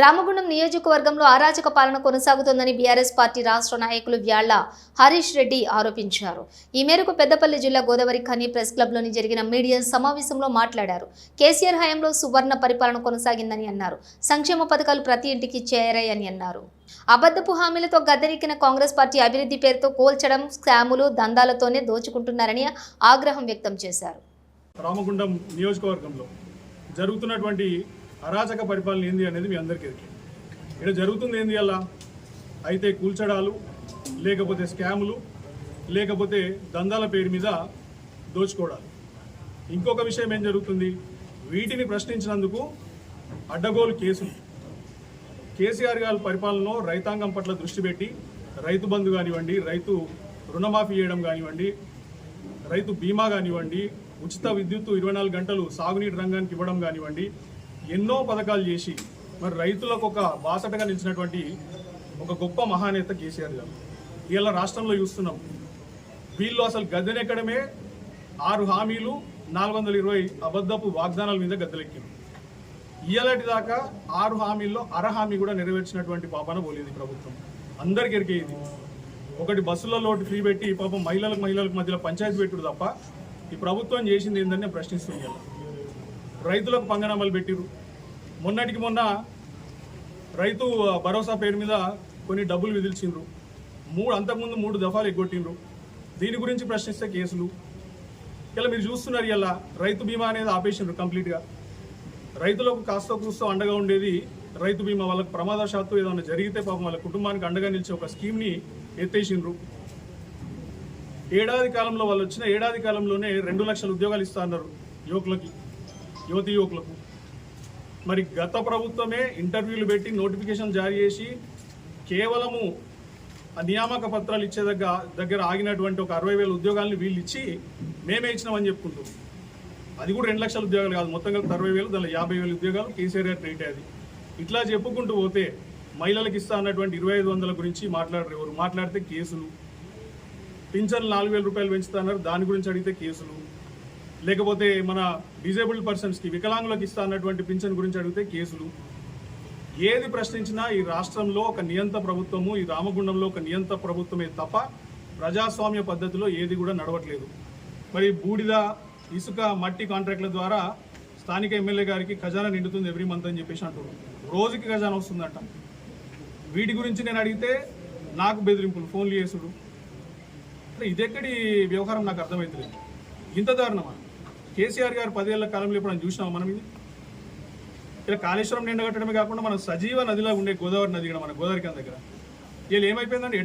రామగుండం నియోజకవర్గంలో అరాచక పాలన కొనసాగుతోందని బీఆర్ఎస్ పార్టీ రాష్ట్ర నాయకులు వ్యాళ్ళ హరీష్ రెడ్డి ఆరోపించారు. ఈ మేరకు పెద్దపల్లి జిల్లా గోదావరి ఖని ప్రెస్ క్లబ్లోని జరిగిన మీడియా సమావేశంలో మాట్లాడారు. కేసీఆర్ హయాంలో సువర్ణ పరిపాలన కొనసాగిందని అన్నారు. సంక్షేమ పథకాలు ప్రతి ఇంటికి చేరాయని అన్నారు. అబద్ధపు హామీలతో గద్దెనెక్కిన కాంగ్రెస్ పార్టీ అభివృద్ధి పేరుతో కోల్చడం స్కాములు దందాలతోనే దోచుకుంటున్నారని ఆగ్రహం వ్యక్తం చేశారు. రామగుండం నియోజకవర్గంలో జరుగుతున్నటువంటి అరాచక పరిపాలన ఏంది అనేది మీ అందరికీ ఎరికే ఇక్కడ జరుగుతుంది ఏంది అలా? అయితే కూల్చడాలు లేకపోతే స్కాములు లేకపోతే దందాల పేరు మీద దోచుకోవడాలు. ఇంకొక విషయం ఏం జరుగుతుంది? వీటిని ప్రశ్నించినందుకు అడ్డగోలు కేసులు. కేసీఆర్ గారి పరిపాలనలో రైతాంగం పట్ల దృష్టి పెట్టి రైతు బంధు కానివ్వండి రైతు రుణమాఫీ చేయడం కానివ్వండి రైతు బీమా కానివ్వండి ఉచిత విద్యుత్తు ఇరవై నాలుగు గంటలు సాగునీటి రంగానికి ఇవ్వడం కానివ్వండి ఎన్నో పథకాలు చేసి మరి రైతులకు ఒక బాసటగా నిలిచినటువంటి ఒక గొప్ప మహానేత కేసీఆర్ గారు. ఇలా రాష్ట్రంలో చూస్తున్నాం. వీళ్ళు అసలు గద్దెనెక్కడమే ఆరు హామీలు నాలుగు వందల ఇరవై అబద్ధపు వాగ్దానాల మీద గద్దెలెక్కింది ఇయ్యాలటి దాకా ఆరు హామీల్లో అర హామీ కూడా నెరవేర్చినటువంటి పాపన పోలేదు ప్రభుత్వం. అందరికి ఎరికే ఒకటి బస్సుల లోటు ఫ్రీ పెట్టి పాపం మహిళలకు మహిళలకు మధ్యలో పంచాయతీ పెట్టుడు తప్ప ఈ ప్రభుత్వం చేసింది ఏందని ప్రశ్నిస్తూ ప్రశ్నిస్తుంది రైతులకు పంగనామాలు పెట్టిరు. మొన్నటికి మొన్న రైతు భరోసా పేరు మీద కొన్ని డబ్బులు విధిల్చిండ్రు. మూడు అంతకుముందు మూడు దఫాలు ఎగ్గొట్టిండ్రు. దీని గురించి ప్రశ్నిస్తే కేసులు. ఇలా మీరు చూస్తున్నారు ఇలా రైతు బీమా అనేది ఆపేసిండ్రు కంప్లీట్గా. రైతులకు కాస్త కూస్తో అండగా ఉండేది రైతు బీమా వాళ్ళకి ప్రమాదశాత్తు ఏదైనా జరిగితే పాపం వాళ్ళ కుటుంబానికి అండగా నిలిచే ఒక స్కీమ్ని ఎత్తేసిండ్రు. ఏడాది కాలంలో వాళ్ళు వచ్చిన ఏడాది కాలంలోనే రెండు లక్షల ఉద్యోగాలు ఇస్తా అన్నారు యువకులకి. యువతి యువకులకు. మరి గత ప్రభుత్వమే ఇంటర్వ్యూలు పెట్టి నోటిఫికేషన్ జారీ చేసి కేవలము నియామక పత్రాలు ఇచ్చే దగ్గర దగ్గర ఆగినటువంటి ఒక అరవై వేల ఉద్యోగాలను వీళ్ళు ఇచ్చి మేమే ఇచ్చినామని చెప్పుకుంటాం అది కూడా రెండు లక్షల ఉద్యోగాలు కాదు. మొత్తం కలిపి అరవై వేలు దానిలో యాభై వేల ఉద్యోగాలు కేసీఆర్ గారి ట్రీట్ అది. ఇట్లా చెప్పుకుంటూ పోతే మహిళలకు ఇస్తా అన్నటువంటి ఇరవై ఐదు వందల గురించి మాట్లాడరు ఎవరు. మాట్లాడితే కేసులు. పింఛన్ నాలుగు వేల రూపాయలు పెంచుతా అన్నారు దాని గురించి అడిగితే కేసులు. లేకపోతే మన డిజేబుల్డ్ పర్సన్స్కి వికలాంగులకు ఇస్తా అన్నటువంటి పింఛన్ గురించి అడిగితే కేసులు. ఏది ప్రశ్నించినా ఈ రాష్ట్రంలో ఒక నియంత ప్రభుత్వము ఈ రామగుండంలో ఒక నియంత ప్రభుత్వమే తప్ప ప్రజాస్వామ్య పద్ధతిలో ఏది కూడా నడవట్లేదు. మరి బూడిద ఇసుక మట్టి కాంట్రాక్టుల ద్వారా స్థానిక ఎమ్మెల్యే గారికి ఖజానా నిండుతుంది ఎవ్రీ మంత్ అని చెప్పేసి అంటున్నారు. రోజుకి ఖజానా వస్తుందంట. వీటి గురించి నేను అడిగితే నాకు బెదిరింపులు ఫోన్లు చేసుడు ఇదెక్కడి వ్యవహారం? నాకు అర్థమవుతుంది ఇంత దారుణమా? కేసీఆర్ గారు పదేళ్ళ కాలంలో ఇప్పుడు చూసినాం మనం ఇది? ఇలా కాళేశ్వరం నిండగట్టడమే కాకుండా మన సజీవ నదిలా ఉండే గోదావరి నది కూడా మన గోదావరి దగ్గర. వీళ్ళు ఏమైపోయిందంటే ఎడా